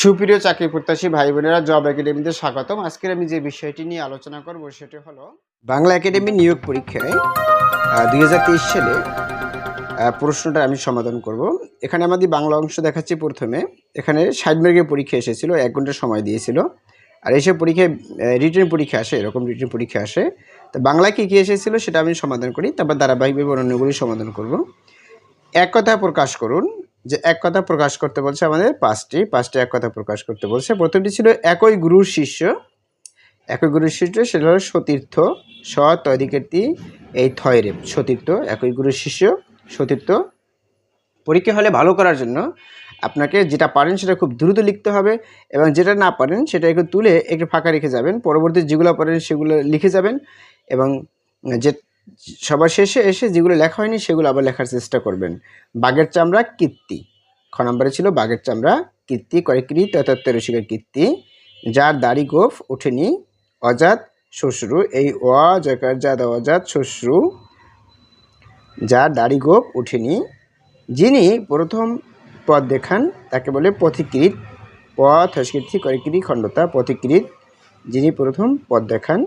সুপ্রিয় চাকরি প্রত্যাশী ভাই বোনেরা জব একাডেমিতে স্বাগতম। আজকের আমি যে বিষয়টি নিয়ে আলোচনা করব সেটি হলো বাংলা একাডেমি নিয়োগ পরীক্ষায় দুই হাজার তেইশ সালে প্রশ্নটা আমি সমাধান করব। এখানে আমাদের বাংলা অংশ দেখাচ্ছি প্রথমে। এখানে ষাট মার্কের পরীক্ষা এসেছিল, এক ঘণ্টা সময় দিয়েছিল। আর এসব পরীক্ষায় রিটার্ন পরীক্ষা আসে, এরকম রিটার্ন পরীক্ষা আসে। তো বাংলায় কী কী এসেছিল সেটা আমি সমাধান করি, তারপর ধারাবাহিকভাবে অন্যগুলি সমাধান করব। এক কথা প্রকাশ করুন যে এক কথা প্রকাশ করতে বলছে আমাদের পাঁচটি পাঁচটি এক কথা প্রকাশ করতে বলছে। প্রথমটি ছিল, একই গুরুর শিষ্য। একই গুরুর শিষ্য, সেটা হলো সতীর্থ স তৈরিকীর্তি এই থয়রে, সতীর্থ, একই গুরুর শিষ্য, সতীর্থ। পরীক্ষা হলে ভালো করার জন্য আপনাকে যেটা পারেন সেটা খুব দ্রুত লিখতে হবে এবং যেটা না পারেন সেটা একটু তুলে একটু ফাঁকা রেখে যাবেন। পরবর্তী যেগুলো পারেন সেগুলো লিখে যাবেন এবং যে সবার শেষে এসে যেগুলো লেখা হয়নি, সেগুলো আবার লেখার চেষ্টা করবেন। বাঘের চামড়া কীর্তি। খ নম্বরে ছিল বাঘের চামড়া কীর্তি কয়েকৃ তথাত্ম রসিকের কীর্তি। যার দাড়ি গোফ ওঠেনি অজাত শ্বশ্রু, এই অ জয়কার জাত অজাত শ্বশ্রু, যার দাড়ি গোপ ওঠেনি যিনি প্রথম পদ দেখান, তাকে বলে পথিকৃত পথ হস্কৃতি করিকৃতি খণ্ডতা পথিকৃত যিনি প্রথম পদ দেখান,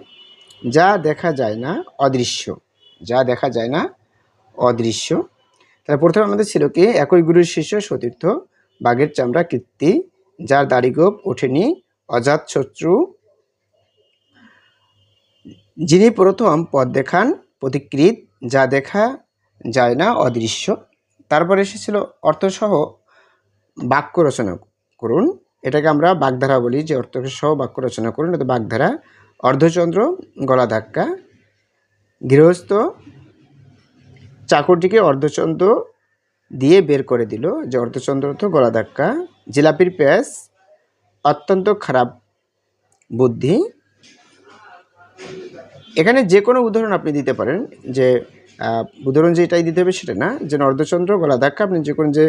যা দেখা যায় না, অদৃশ্য। যা দেখা যায় না, অদৃশ্য। তাহলে প্রথমে আমাদের ছিল কি? একই গুরুর শিষ্য সতীর্থ, বাঘের চামড়া কীর্তি, যার দাড়িগোপ ওঠেনি, অজাত শত্রু। যিনি প্রথম পদ দেখান, প্রতিকৃত যা দেখা যায় না, অদৃশ্য। তারপর এসেছিল অর্থসহ বাক্য রচনা করুন। এটাকে আমরা বাগধারা বলি, যে অর্থসহ বাক্য রচনা করুন। এটা বাগধারা। অর্ধচন্দ্র গলা ধাক্কা গৃহস্থ চাকরটিকে অর্ধচন্দ্র দিয়ে বের করে দিল। যে অর্ধচন্দ্র তো গলা ধাক্কা। জিলাপির প্যাস অত্যন্ত খারাপ বুদ্ধি। এখানে যে কোনো উদাহরণ আপনি দিতে পারেন যে উদাহরণ যেটাই দিতে হবে সেটা না। যে অর্ধচন্দ্র, গলা ধাক্কা, আপনি যে কোনো যে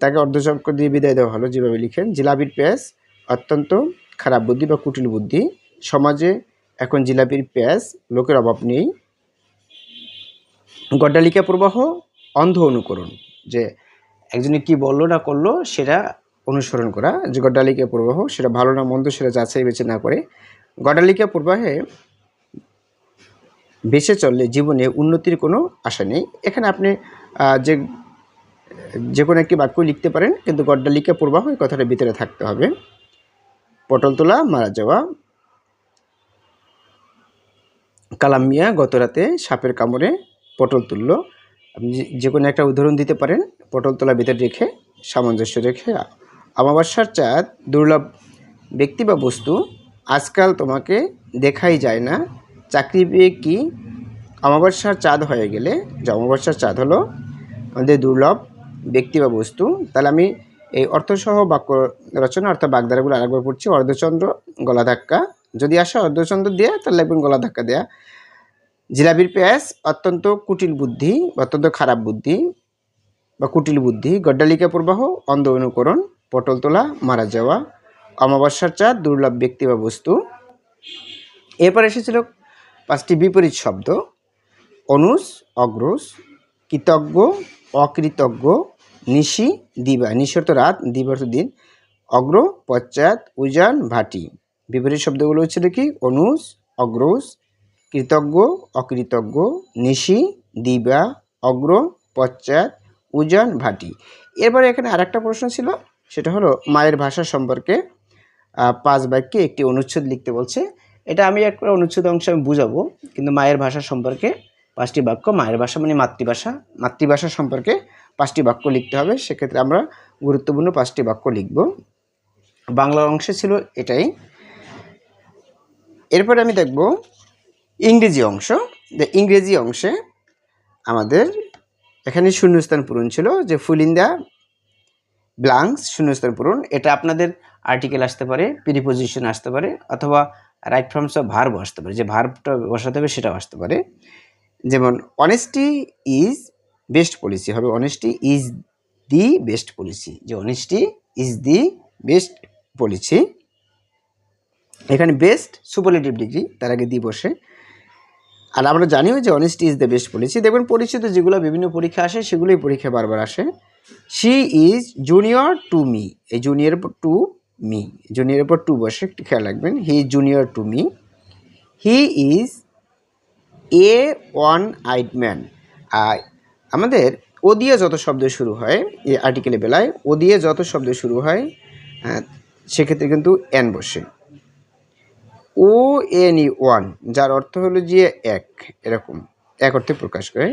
তাকে অর্ধচক্র দিয়ে বিদায় দেওয়া হলো যেভাবে লিখেন। জিলাপির প্যাস অত্যন্ত খারাপ বুদ্ধি বা কুটিল বুদ্ধি। সমাজে এখন জিলাপির প্যাস লোকের অভাব নেই। গড্ডালিকা প্রবাহ অন্ধ অনুকরণ, যে একজনে কি বলল না করল সেটা অনুসরণ করা, যে গড্ডালিকা প্রবাহ সেটা ভালো না মন্দ সেটা যাচাই বেছে না করে। গড্ডালিকা প্রবাহে বেঁচে চললে জীবনে উন্নতির কোনো আশা নেই। এখানে আপনি যে যে কোনো একটি বাক্য লিখতে পারেন, কিন্তু গড্ডালিকা প্রবাহ এই কথাটা ভিতরে থাকতে হবে। পটল তোলা, মারা যাওয়া, কালাম মিয়া গত রাতে সাপের কামড়ে পটল তুলল। আপনি যে- কোনো একটা উদাহরণ দিতে পারেন। পটল তোলা ভিতরে রেখে, সামঞ্জস্য রেখে, অমাবস্যার চাঁদ, দুর্লভ ব্যক্তি বা বস্তু আজকাল তোমাকে দেখাই যায় না। চাকরি পেয়ে কি অমাবস্যার চাঁদ হয়ে গেলে? যে অমাবস্যার চাঁদ হলো আমাদের দুর্লভ ব্যক্তি বা বস্তু। তাহলে আমি এই অর্থসহ বাক্য রচনা অর্থাৎ বাগধারাগুলো আরেকবার পড়ছি। অর্ধচন্দ্র গলা ধাক্কা যদি আসে অর্ধচন্দ্র দেয়া, তাহলে লিখবেন গলা ধাক্কা দেয়া। জিলাপির পেঁয়াজ অত্যন্ত কুটিল বুদ্ধি, অত্যন্ত খারাপ বুদ্ধি বা কুটিল বুদ্ধি, গড্ডালিকা প্রবাহ, অন্ধ অনুকরণ, পটল তোলা, মারা যাওয়া, অমাবস্যার চাঁদ দুর্লভ ব্যক্তি বা বস্তু। এরপর এসেছিল পাঁচটি বিপরীত শব্দ, অনুস, অগ্রস, কৃতজ্ঞ, অকৃতজ্ঞ, নিশি, দিবা। নিশর্ত রাত দিবর্ত দিন। অগ্র, পশ্চাৎ, উজান, ভাটি। বিপরীত শব্দগুলো ছিল কি? অনুস, অগ্রস কৃতজ্ঞ, অকৃতজ্ঞ, নিশি দিবা অগ্র, পশ্চাৎ, উজান, ভাটি। এরপরে এখানে আরেকটা প্রশ্ন ছিল, সেটা হলো মায়ের ভাষা সম্পর্কে। পাঁচ বাক্যে একটি অনুচ্ছেদ লিখতে বলছে। এটা আমি একটা অনুচ্ছেদ অংশ আমি বুঝাবো, কিন্তু মায়ের ভাষা সম্পর্কে পাঁচটি বাক্য, মায়ের ভাষা মানে মাতৃভাষা। মাতৃভাষা সম্পর্কে পাঁচটি বাক্য লিখতে হবে, সেক্ষেত্রে আমরা গুরুত্বপূর্ণ পাঁচটি বাক্য লিখব। বাংলা অংশে ছিল এটাই। এরপরে আমি দেখব ইংরেজি অংশ। যে ইংরেজি অংশে আমাদের এখানে শূন্যস্থান পূরণ ছিল যে ফুল ইন দ্য ব্লাঙ্কস শূন্যস্থান পূরণ। এটা আপনাদের আর্টিকেল আসতে পারে প্রিপোজিশন আসতে পারে, অথবা রাইট ফর্মস অফ ভার্ব আসতে পারে, যে ভার্বটা বসাতে হবে সেটাও আসতে পারে। যেমন অনেস্টি ইজ বেস্ট পলিসি হবে। Honesty is the best policy যে honesty is the best policy এখানে বেস্ট সুপারলেটিভ ডিগ্রি তার আগে দি বসে। আর আমরা জানিও যে honesty is the best policy দেখবেন পরিচিত যেগুলো বিভিন্ন পরীক্ষা আসে সেগুলোই পরীক্ষা বারবার আসে। She is junior to me এই জুনিয়র টু মি জুনিয়রের উপর টু বসে একটু খেয়াল রাখবেন। He is junior to me he is a one eyed man আর আমাদের ও দিয়ে যত শব্দ শুরু হয় এই আর্টিকেলে বেলায় ও দিয়ে যত শব্দ শুরু হয় আহ, সেক্ষেত্রে কিন্তু এন বসে। ও এন ই ওয়ান যার অর্থ হলো যে এক, এরকম। এক অর্থে প্রকাশ করে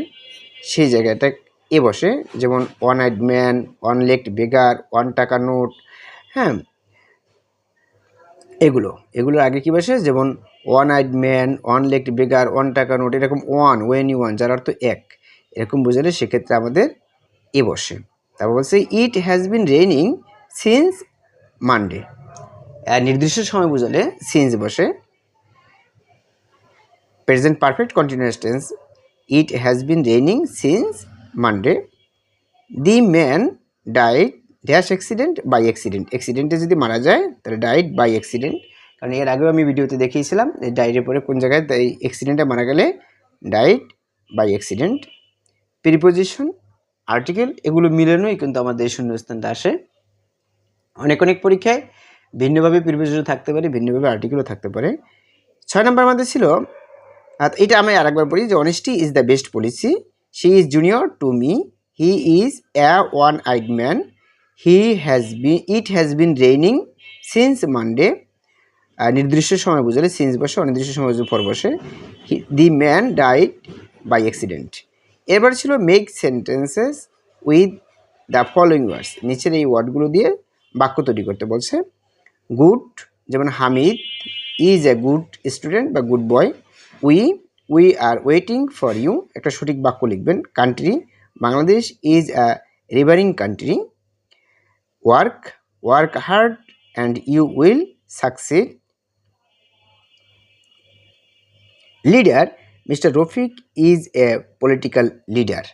সেই জায়গাটা এ বসে, যেমন one eyed man one legged beggar one টাকা নোট হ্যাঁ? এগুলো এগুলোর আগে কী বসে? যেমন one eyed man one legged beggar one টাকা নোট, এরকম ওয়ান ওয়েন ইউ ওয়ান যার অর্থ এক। এরকম বোঝালে সেক্ষেত্রে আমাদের এ বসে। তারপর বলছে it has been raining since Monday নির্দিষ্ট সময় বোঝালে সিন্স বসে। Present perfect continuous tense it has been raining since Monday the man died dash accident by accident অ্যাক্সিডেন্টে যদি মারা যায়, তাহলে ডাইড বাই অ্যাক্সিডেন্ট কারণ এর আগেও আমি ভিডিওতে দেখিয়েছিলাম, যে ডাইডের পরে কোন জায়গায় তাই অ্যাক্সিডেন্টে মারা গেলে died by accident preposition article এগুলো মিলানোই কিন্তু আমাদের এই শূন্যস্থানটা আসে। অনেক অনেক পরীক্ষায় ভিন্নভাবে প্রিপোজিশন থাকতে পারে, ভিন্নভাবে আর্টিকেলও থাকতে পারে। ছয় নম্বর আমাদের ছিল, আর এটা আমি আরেকবার বলি যে honesty is the best policy she is junior to me he is a one eyed man he has been it has been raining since Monday নির্দিষ্ট সময় বুঝলে সিন্স বসে, অনির্দিষ্ট সময় পর বসে। The man died by accident এবার ছিল make sentences with the following words নিচের এই ওয়ার্ডগুলো দিয়ে বাক্য তৈরি করতে বলছে। গুড যেমন Hamid is a good student বা good boy we we are waiting for you একটা সঠিক বাক্য লিখবেন। Country Bangladesh is a riverine country work work hard and you will succeed leader mister Rafiq is a political leader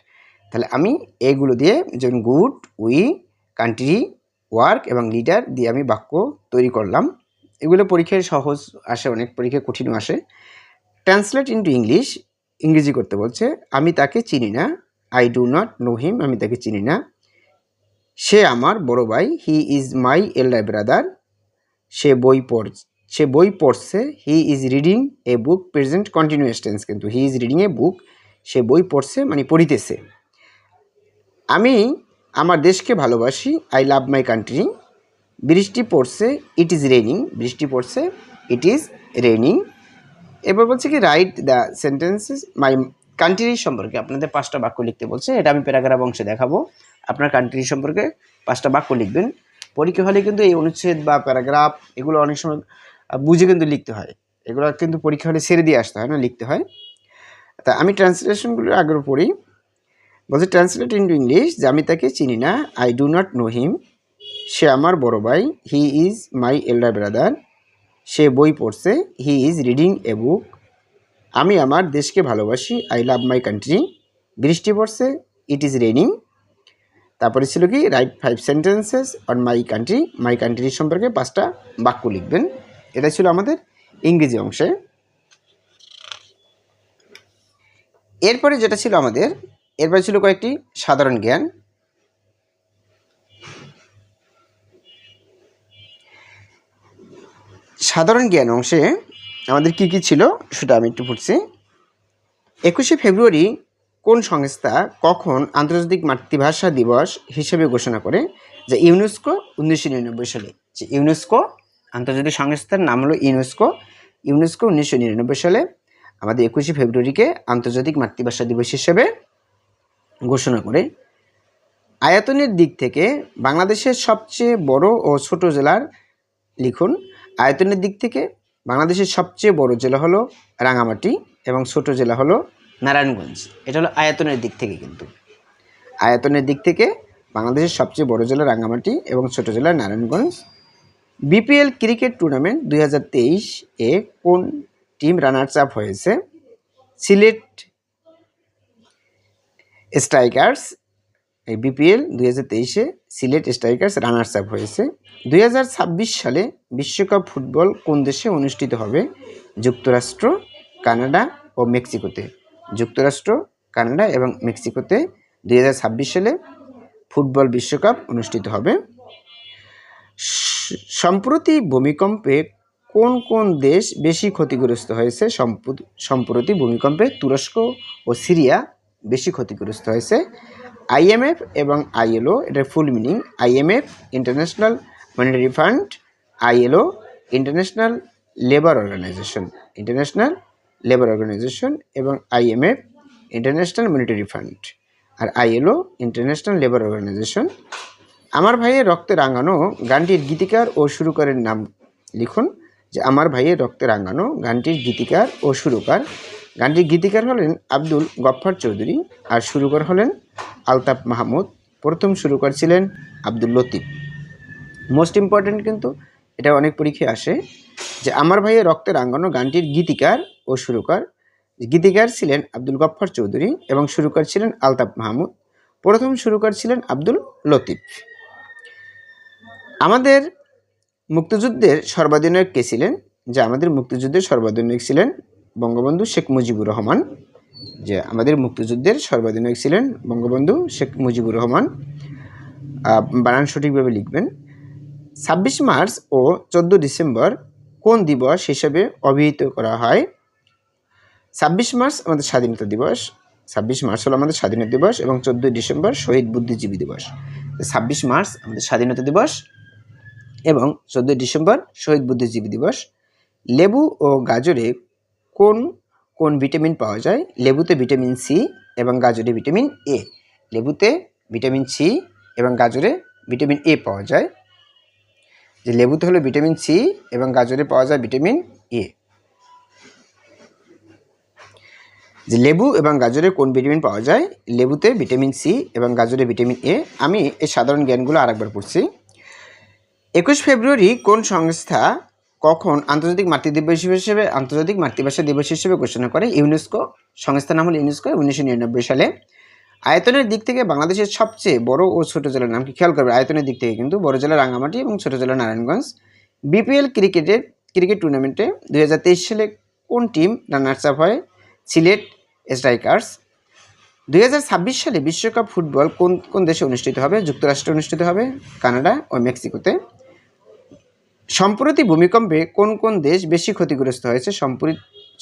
তাহলে আমি এইগুলো দিয়ে যেমন গুড উই কান্ট্রি ওয়ার্ক এবং লিডার দিয়ে আমি বাক্য তৈরি করলাম। এগুলো পরীক্ষায় সহজ আসে, অনেক পরীক্ষায় কঠিনও আসে। ট্রান্সলেট ইন্টু ইংলিশ ইংরেজি করতে বলছে, আমি তাকে চিনি না I do not know him আমি তাকে চিনি না। সে আমার বড় ভাই he is my elder brother সে বই পড়, সে বই পড়ছে he is reading a book present continuous tense কিন্তু হি ইজ রিডিং এ বুক সে বই পড়ছে মানে পড়িতেছে। আমি আমার দেশকে ভালোবাসি আই লাভ মাই কান্ট্রি বৃষ্টি পড়ছে ইট ইজ রেনিং বৃষ্টি পড়ছে ইট ইজ রেনিং এবার বলছে কি write the sentences my country সম্পর্কে আপনাদের পাঁচটা বাক্য লিখতে বলছে, এটা আমি প্যারাগ্রাফ অংশে দেখাবো। আপনার কান্ট্রি সম্পর্কে পাঁচটা বাক্য লিখবেন। পরীক্ষা হলে কিন্তু এই অনুচ্ছেদ বা প্যারাগ্রাফ এগুলো অনেক সময় বুঝে কিন্তু লিখতে হয়। এগুলো কিন্তু পরীক্ষা হলে ছেড়ে দিয়ে আসতে হয় না, লিখতে হয়। তা আমি ট্রান্সলেশনগুলো আগ্রহ পড়ি বলছে ট্রান্সলেট ইন্টু ইংলিশ যে আমি তাকে চিনি না I do not know him সে আমার বড় ভাই he is my elder brother সে বই পড়ছে হি ইজ রিডিং এ বুক আমি আমার দেশকে ভালোবাসি আই লাভ মাই কান্ট্রি বৃষ্টি পড়ছে ইট ইজ রেনিং তারপরে ছিল কি write five sentences on my country my country সম্পর্কে পাঁচটা বাক্য লিখবেন। এটা ছিল আমাদের ইংরেজি অংশে। এরপরে যেটা ছিল আমাদের এরপরে ছিল কয়েকটি সাধারণ জ্ঞান। সাধারণ জ্ঞান অংশে আমাদের কি কি ছিল সেটা আমি একটু পড়ছি। একুশে ফেব্রুয়ারি কোন সংস্থা কখন আন্তর্জাতিক মাতৃভাষা দিবস হিসেবে ঘোষণা করে? যে ইউনেস্কো উনিশশো নিরানব্বই সালে। যে ইউনেস্কো, আন্তর্জাতিক সংস্থার নাম হলো ইউনেস্কো। ইউনেস্কো উনিশশো নিরানব্বই সালে আমাদের একুশে ফেব্রুয়ারিকে আন্তর্জাতিক মাতৃভাষা দিবস হিসেবে ঘোষণা করে। আয়তনের দিক থেকে বাংলাদেশের সবচেয়ে বড় ও ছোট জেলার লিখুন। আয়তনের দিক থেকে বাংলাদেশের সবচেয়ে বড় জেলা হলো রাঙামাটি এবং ছোট জেলা হলো নারায়ণগঞ্জ। এটা হলো আয়তনের দিক থেকে কিন্তু। আয়তনের দিক থেকে বাংলাদেশের সবচেয়ে বড় জেলা রাঙামাটি এবং ছোট জেলা নারায়ণগঞ্জ। বিপিএল ক্রিকেট টুর্নামেন্ট দু হাজার তেইশ এ কোন টিম রানার্স আপ হয়েছে? সিলেট স্ট্রাইকার্স, এই বিপিএল দুই হাজার তেইশে সিলেট স্ট্রাইকার্স রানার্স আপ হয়েছে। দুই হাজার ছাব্বিশ সালে বিশ্বকাপ ফুটবল কোন দেশে অনুষ্ঠিত হবে? যুক্তরাষ্ট্র, কানাডা ও মেক্সিকোতে। যুক্তরাষ্ট্র, কানাডা এবং মেক্সিকোতে দুই হাজার ছাব্বিশ সালে ফুটবল বিশ্বকাপ অনুষ্ঠিত হবে। সম্প্রতি ভূমিকম্পে কোন কোন দেশ বেশি ক্ষতিগ্রস্ত হয়েছে? সম্প্র- সম্প্রতি ভূমিকম্পে তুরস্ক ও সিরিয়া বেশি ক্ষতিগ্রস্ত হয়েছে। আইএমএফ এবং আইএলও এটার full meaning IMF International Monetary Fund ILO International Labour Organization International Labour Organization এবং আইএমএফ ইন্টারন্যাশনাল মনিটারি ফান্ড আর আইএলও ইন্টারন্যাশনাল লেবার অর্গানাইজেশন আমার ভাইয়ের রক্তে রাঙানো গানটির গীতিকার ও সুরকারের নাম লিখুন যে, আমার ভাইয়ের রক্তে রাঙানো গানটির গীতিকার ও সুরকার গানটির গীতিকার হলেন আব্দুল গফ্ফার চৌধুরী আর সুরকার হলেন আলতাফ মাহমুদ। প্রথম সুরকার ছিলেন আব্দুল লতিফ। মোস্ট ইম্পর্ট্যান্ট কিন্তু এটা অনেক পরীক্ষায় আসে যে আমার ভাইয়ের রক্তের রাঙানো গানটির গীতিকার ও সুরকার। গীতিকার ছিলেন আব্দুল গফ্ফার চৌধুরী এবং সুরকার ছিলেন আলতাফ মাহমুদ। প্রথম সুরকার ছিলেন আব্দুল লতিফ। আমাদের মুক্তিযুদ্ধের সর্বাধিনায়ক কে ছিলেন? যে আমাদের মুক্তিযুদ্ধের সর্বাধিনায়ক ছিলেন বঙ্গবন্ধু শেখ মুজিবুর রহমান, যে আমাদের মুক্তিযুদ্ধের সর্বাধিনায়ক ছিলেন বঙ্গবন্ধু শেখ মুজিবুর রহমান বানান সঠিকভাবে লিখবেন। ছাব্বিশ মার্চ ও চোদ্দ ডিসেম্বর কোন দিবস হিসেবে অভিহিত করা হয়? ছাব্বিশ মার্চ আমাদের স্বাধীনতা দিবস, ছাব্বিশ মার্চ হলো আমাদের স্বাধীনতা দিবস এবং চোদ্দোই ডিসেম্বর শহীদ বুদ্ধিজীবী দিবস। ছাব্বিশ মার্চ আমাদের স্বাধীনতা দিবস এবং চোদ্দোই ডিসেম্বর শহীদ বুদ্ধিজীবী দিবস। লেবু ও গাজরে কোন কোন ভিটামিন পাওয়া যায়? লেবুতে ভিটামিন সি এবং গাজরে ভিটামিন এ। লেবুতে ভিটামিন সি এবং গাজরে ভিটামিন এ পাওয়া যায়। যে লেবুতে হলো ভিটামিন সি এবং গাজরে পাওয়া যায় ভিটামিন এ। যে লেবু এবং গাজরে কোন ভিটামিন পাওয়া যায়? লেবুতে ভিটামিন সি এবং গাজরে ভিটামিন এ। আমি এই সাধারণ জ্ঞানগুলো আরেকবার পড়ছি। একুশ ফেব্রুয়ারি কোন সংস্থা কখন আন্তর্জাতিক মাতৃদিবস হিসেবে, আন্তর্জাতিক মাতৃভাষা দিবস হিসেবে ঘোষণা করে ইউনেস্কো সংস্থার নাম হল ইউনেস্কো উনিশশো নিরানব্বই সালে। আয়তনের দিক থেকে বাংলাদেশের সবচেয়ে বড় ও ছোট জেলার নাম কি? খেয়াল করবে, আয়তনের দিক থেকে কিন্তু বড় জেলা রাঙ্গামাটি এবং ছোট জেলা নারায়ণগঞ্জ। বিপিএল ক্রিকেটের, ক্রিকেট টুর্নামেন্টে দুই হাজার তেইশ সালে কোন টিম রানার্স আপ হয়? সিলেট, স্ট্রাইকার্স। দু হাজার ছাব্বিশ সালে বিশ্বকাপ ফুটবল কোন কোন দেশে অনুষ্ঠিত হবে? যুক্তরাষ্ট্রে অনুষ্ঠিত হবে, কানাডা ও মেক্সিকোতে। সম্প্রতি ভূমিকম্পে কোন কোন দেশ বেশি ক্ষতিগ্রস্ত হয়েছে? সম্প্রতি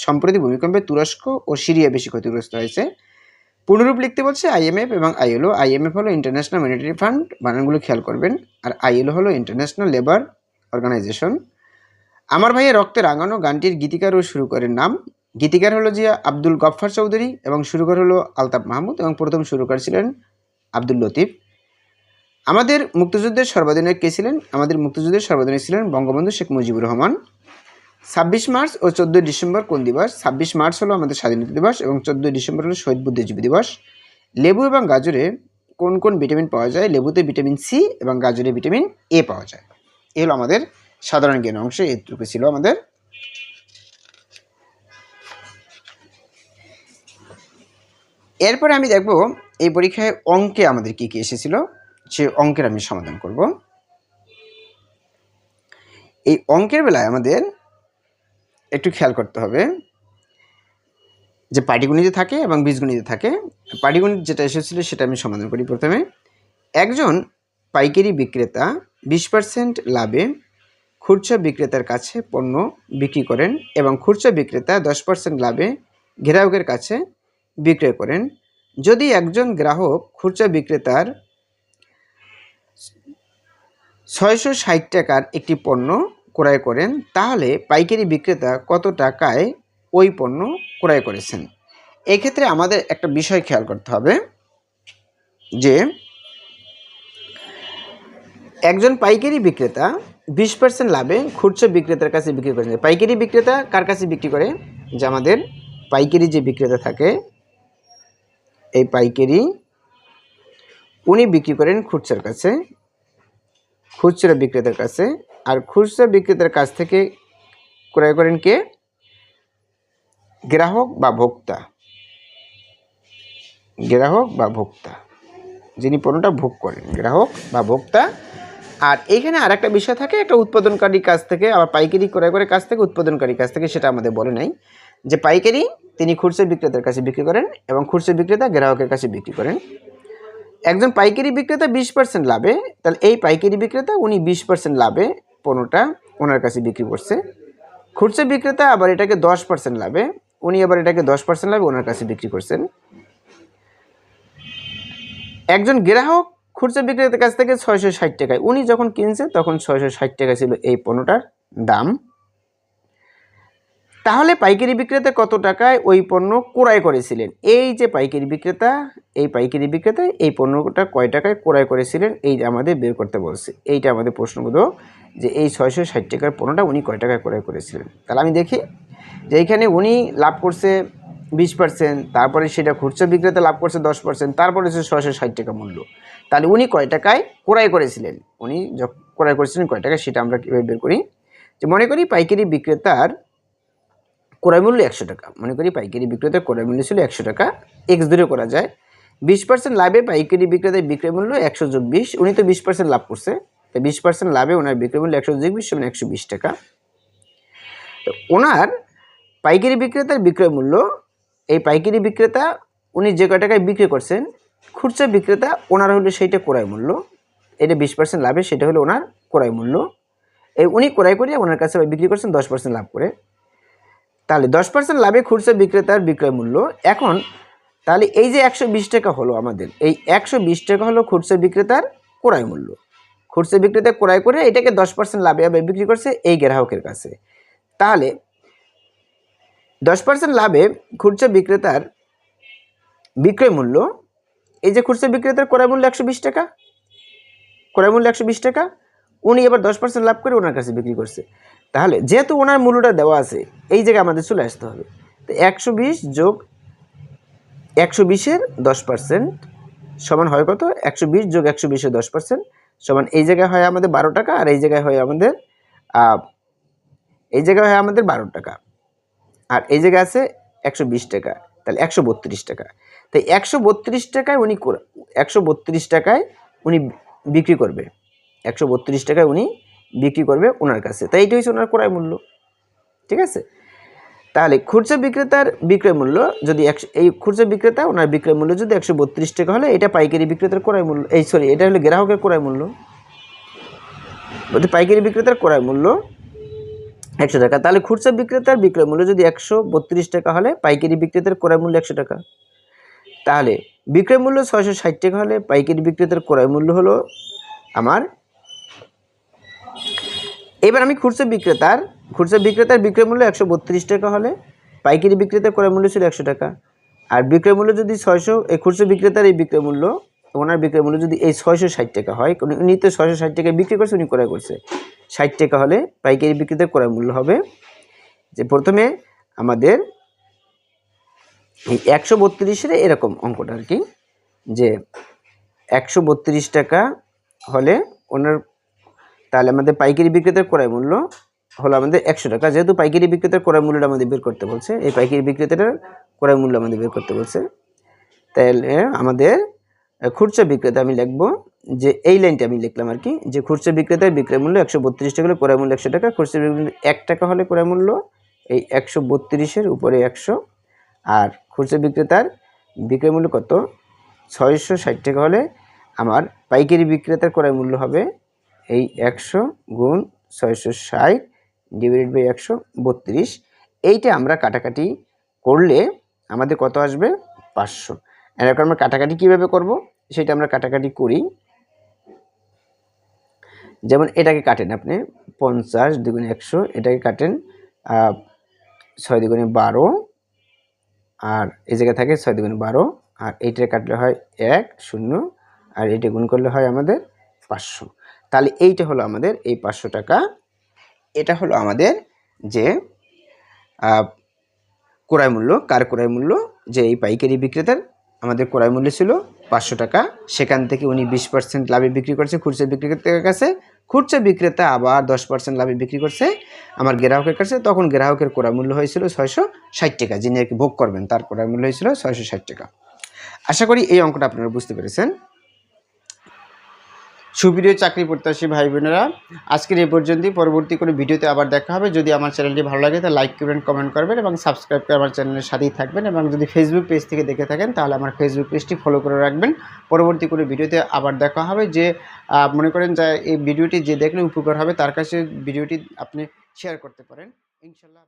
সম্প্রতি ভূমিকম্পে তুরস্ক ও সিরিয়া বেশি ক্ষতিগ্রস্ত হয়েছে। পুনরূপ লিখতে বলছে আইএমএফ এবং আইএলও। আইএমএফ হলো ইন্টারন্যাশনাল মনিটারি ফান্ড বানানগুলো খেয়াল করবেন। আর আইএলও হলো ইন্টারন্যাশনাল লেবার অর্গানাইজেশন আমার ভাইয়ের রক্তে রাঙানো গানটির গীতিকার ও সুরকারের নাম। গীতিকার হলো জিয়া আব্দুল গফ্ফার চৌধুরী এবং সুরকার হলো আলতাফ মাহমুদ এবং প্রথম সুরকার ছিলেন আব্দুল লতিফ। আমাদের মুক্তিযুদ্ধের সর্বাধিনায়ক কে ছিলেন? আমাদের মুক্তিযুদ্ধের সর্বাধিনায়ক ছিলেন বঙ্গবন্ধু শেখ মুজিবুর রহমান। ছাব্বিশ মার্চ ও চোদ্দোই ডিসেম্বর কোন দিবস? ছাব্বিশ মার্চ হলো আমাদের স্বাধীনতা দিবস এবং চোদ্দোই ডিসেম্বর হলো শহীদ বুদ্ধিজীবী দিবস। লেবু এবং গাজরে কোন কোন ভিটামিন পাওয়া যায়? লেবুতে ভিটামিন সি এবং গাজরে ভিটামিন এ পাওয়া যায়। এ হলো আমাদের সাধারণ জ্ঞান অংশ এটুকু ছিল আমাদের। এরপরে আমি দেখব এই পরীক্ষায় অঙ্কে আমাদের কি কি এসেছিল। সে অঙ্কের আমি সমাধান করব। এই অঙ্কের বেলায় আমাদের একটু খেয়াল করতে হবে যে পাটিগণিতে থাকে এবং বীজগণিতে থাকে। পাটিগণিত যেটা এসেছিল সেটা আমি সমাধান করি প্রথমে। একজন পাইকারি বিক্রেতা বিশ পার্সেন্ট লাভে খুচরা বিক্রেতার কাছে পণ্য বিক্রি করেন এবং খুচরা বিক্রেতা দশ পার্সেন্ট লাভে গ্রাহকের কাছে বিক্রয় করেন। যদি একজন গ্রাহক খুচরা বিক্রেতার ছয়শো ষাট টাকার একটি পণ্য ক্রয় করেন, তাহলে পাইকারি বিক্রেতা কত টাকায় ওই পণ্য ক্রয় করেছেন? এক্ষেত্রে আমাদের একটা বিষয় খেয়াল করতে হবে যে, একজন পাইকারি বিক্রেতা বিশ পার্সেন্ট লাভে খুচরা বিক্রেতার কাছে বিক্রি করেন। পাইকারি বিক্রেতা কার কাছে বিক্রি করে? যে আমাদের পাইকারি যে বিক্রেতা থাকে, এই পাইকারি উনি বিক্রি করেন খুচরার কাছে। খুচরা বিক্রেতার কাছে। আর খুচরা বিক্রেতার কাছ থেকে ক্রয় করেন কে? গ্রাহক বা ভোক্তা। গ্রাহক বা ভোক্তা। যিনি পণ্যটা ভোগ করেন। গ্রাহক বা ভোক্তা। আর এখানে আর একটা বিষয় থাকে, একটা উৎপাদনকারী কাছ থেকে, আবার পাইকারি ক্রয় করে কাছ থেকে উৎপাদনকারী কাছ থেকে, সেটা আমাদের বলে নাই। যে পাইকারি তিনি খুচরা বিক্রেতার কাছে বিক্রি করেন এবং খুচরা বিক্রেতা গ্রাহকের কাছে বিক্রি করেন। একজন পাইকারি বিক্রেতা বিশ পার্সেন্ট লাভে, তাহলে এই পাইকারি বিক্রেতা উনি বিশ পার্সেন্ট লাভে পণ্যটা ওনার কাছে বিক্রি করছে। খুচরা বিক্রেতা আবার এটাকে দশ পার্সেন্ট লাভে, উনি আবার এটাকে দশ পার্সেন্ট লাভে ওনার কাছে বিক্রি করছেন। একজন গ্রাহক খুচরা বিক্রেতার কাছ থেকে ছয়শো ষাট টাকায়, উনি যখন কিনছে তখন ছয়শো ষাট টাকা ছিল এই পণ্যটার দাম। তাহলে পাইকারি বিক্রেতা কত টাকায় ওই পণ্য ক্রয় করেছিলেন? এই যে পাইকারি বিক্রেতা, এই পাইকারি বিক্রেতা, এই পণ্যটা কয় টাকায় ক্রয় করেছিলেন? এই আমাদের বের করতে বলছে। এইটা আমাদের প্রশ্নগুলো যে এই ছয়শো ষাট টাকার পণ্যটা উনি কয় টাকায় ক্রয় করেছিলেন? তাহলে আমি দেখি যে এইখানে উনি লাভ করছে বিশ পার্সেন্ট তারপরে সেটা খুচরা বিক্রেতা লাভ করছে দশ পার্সেন্ট তারপরে হচ্ছে ছয়শো ষাট টাকা মূল্য। তাহলে উনি কয় টাকায় ক্রয় করেছিলেন? উনি যখন ক্রয় করেছিলেন কয় টাকায় সেটা আমরা কীভাবে বের করি? যে মনে করি পাইকারি বিক্রেতার ক্রয় মূল্য একশো টাকা। মনে করি পাইকারি বিক্রেতার ক্রয় মূল্য ছিল একশো টাকা। এক্স ধরে করা যায়। বিশ পার্সেন্ট লাভে পাইকারি বিক্রেতার বিক্রয় মূল্য একশো যোগ বিশ উনি তো বিশ পার্সেন্ট লাভ করছে। তো বিশ পার্সেন্ট লাভে ওনার বিক্রয় মূল্য একশো যোগ বিশ সমান একশো বিশ টাকা। তো ওনার পাইকারি বিক্রেতার বিক্রয় মূল্য, এই পাইকারি বিক্রেতা উনি যে কয় টাকায় বিক্রি করছেন, খুচরা বিক্রেতা ওনার হলো সেইটা ক্রয় মূল্য। এটা বিশ পার্সেন্ট লাভে, সেটা হলো ওনার ক্রয় মূল্য। এই উনি ক্রয় করে ওনার কাছে বিক্রি করছেন দশ পার্সেন্ট লাভ করে। তাহলে দশ পার্সেন্ট লাভে খুচরা বিক্রেতার বিক্রয় মূল্য। এখন তাহলে এই যে একশো বিশ টাকা হলো আমাদের, এই একশো বিশ টাকা হলো খুচরা বিক্রেতার ক্রয় মূল্য। খুচরা বিক্রেতা ক্রয় করে এটাকে দশ পার্সেন্ট লাভে আবার বিক্রি করছে এই গ্রাহকের কাছে। তাহলে দশ পার্সেন্ট লাভে খুচরা বিক্রেতার বিক্রয় মূল্য, এই যে খুচরা বিক্রেতার ক্রয় মূল্য একশো বিশ টাকা, ক্রয় মূল্য একশো বিশ টাকা, উনি এবার দশ পার্সেন্ট লাভ করে ওনার কাছে বিক্রি করছে। তাহলে যেহেতু ওনার মূল্যটা দেওয়া আছে, এই জায়গায় আমাদের চলে আসতে হবে। তো একশো বিশ যোগ একশো বিশের দশ পার্সেন্ট সমান হয় কত? একশো বিশ যোগ একশো বিশের দশ পার্সেন্ট সমান এই জায়গায় হয় আমাদের বারো টাকা আর এই জায়গায় হয় আমাদের এই জায়গায় হয় আমাদের বারো টাকা। আর এই জায়গায় আছে একশো বিশ টাকা, তাহলে একশো বত্রিশ টাকা। তাই একশো বত্রিশ টাকায় উনি একশো বত্রিশ টাকায় উনি বিক্রি করবে। একশো বত্রিশ টাকায় উনি বিক্রি করবে ওনার কাছে। তাই এইটা হচ্ছে ওনার ক্রয় মূল্য। ঠিক আছে? তাহলে খুচরা বিক্রেতার বিক্রয় মূল্য যদি একশো, এই খুচরা বিক্রেতা, ওনার বিক্রয় মূল্য যদি একশো বত্রিশ টাকা হলে এটা পাইকারি বিক্রেতার ক্রয় মূল্য, এই সরি এটা হলো গ্রাহকের ক্রয় মূল্য। বলতে পাইকারি বিক্রেতার ক্রয় মূল্য একশো টাকা। তাহলে খুচরা বিক্রেতার বিক্রয় মূল্য যদি একশো বত্রিশ টাকা হলে পাইকারি বিক্রেতার ক্রয় মূল্য একশো টাকা। তাহলে বিক্রয় মূল্য ছয়শো ষাট টাকা হলে পাইকারি বিক্রেতার ক্রয় মূল্য হলো আমার এবার আমি খুচরা বিক্রেতার খুচরা বিক্রেতার বিক্রয় মূল্য একশো বত্রিশ টাকা হলে, পাইকারি বিক্রেতার ক্রয় মূল্য ছিল একশো টাকা। আর বিক্রয় মূল্য যদি ছয়শো, এই খুচরা বিক্রেতার এই বিক্রয় মূল্য, ওনার বিক্রয় মূল্য যদি এই ছয়শো ষাট টাকা হয়, উনি- তো ছয়শো ষাট টাকায় বিক্রি করছে, উনি ক্রয় করছে। ষাট টাকা হলে পাইকারি বিক্রেতার ক্রয় মূল্য হবে যে প্রথমে আমাদের এই একশো বত্রিশের এরকম অঙ্কটা আর কি, যে একশো বত্রিশ টাকা হলে ওনার তাহলে আমাদের পাইকারি বিক্রেতার ক্রয় মূল্য হলো আমাদের একশো টাকা। যেহেতু পাইকারি বিক্রেতার ক্রয় মূল্যটা আমাদের বের করতে বলছে, এই পাইকারি বিক্রেতাটার ক্রয় মূল্য আমাদের বের করতে বলছে। তাহলে আমাদের খুচরা বিক্রেতা আমি লিখব যে, এই লাইনটা আমি লিখলাম আর কি, যে খুচরা বিক্রেতার বিক্রয় মূল্য একশো বত্রিশ টাকা হলে ক্রয় মূল্য একশো টাকা, খুচরা মূল্য এক টাকা হলে ক্রয় মূল্য এই একশো বত্রিশের উপরে একশো। আর খুচরা বিক্রেতার বিক্রয় মূল্য কত? ছয়শো ষাট টাকা হলে আমার পাইকারি বিক্রেতার ক্রয় মূল্য হবে এই একশো গুণ ছয়শো ষাট ডিভাইডেড বাই একশো বত্রিশ। এইটা আমরা কাটাকাটি করলে আমাদের কত আসবে? পাঁচশো। এরকম আমরা কাটাকাটি কীভাবে করব? সেটা আমরা কাটাকাটি করি। যেমন এটাকে কাটেন আপনি, পঞ্চাশ দ্বিগুণে একশো, এটাকে কাটেন ছয় দ্বিগুণে বারো, আর এই জায়গায় থাকে ছয় দ্বিগুণে বারো, আর এইটা কাটলে হয় এক শূন্য, আর এটা গুণ করলে হয় আমাদের পাঁচশো। তাহলে এইটা হলো আমাদের এই পাঁচশো টাকা। এটা হলো আমাদের যে ক্রয় মূল্য, কার ক্রয় মূল্য, যে এই পাইকারি বিক্রেতার আমাদের ক্রয় মূল্য ছিল পাঁচশো টাকা। সেখান থেকে উনি বিশ পার্সেন্ট লাভে বিক্রি করছে খুচরা বিক্রেতার কাছে। খুচরা বিক্রেতা আবার দশ পার্সেন্ট লাভে বিক্রি করছে। আমার গ্রাহকের কাছে তখন গ্রাহকের ক্রয় মূল্য হয়েছিল ছয়শো ষাট টাকা। যিনি আর কি ভোগ করবেন, তার ক্রয় মূল্য হয়েছিল ছয়শো ষাট টাকা। আশা করি এই অঙ্কটা আপনারা বুঝতে পেরেছেন। সুপ্রিয় চাকরি প্রত্যাশী ভাই বোনেরা, আজকের এই পর্যন্তই। পরবর্তী কোনো ভিডিওতে আবার দেখা হবে। যদি আমার চ্যানেলটি ভালো লাগে, তাহলে লাইক করবেন কমেন্ট করবেন এবং সাবস্ক্রাইব করে আমার চ্যানেলের সাথেই থাকবেন এবং যদি ফেসবুক পেজ থেকে দেখে থাকেন, তাহলে আমার ফেসবুক পেজটি ফলো করে রাখবেন। পরবর্তী কোনো ভিডিওতে আবার দেখা হবে যে মনে করেন যে এই ভিডিওটি যে দেখলে উপকার হবে, তার কাছে ভিডিওটি আপনি শেয়ার করতে পারেন। ইনশাল্লাহ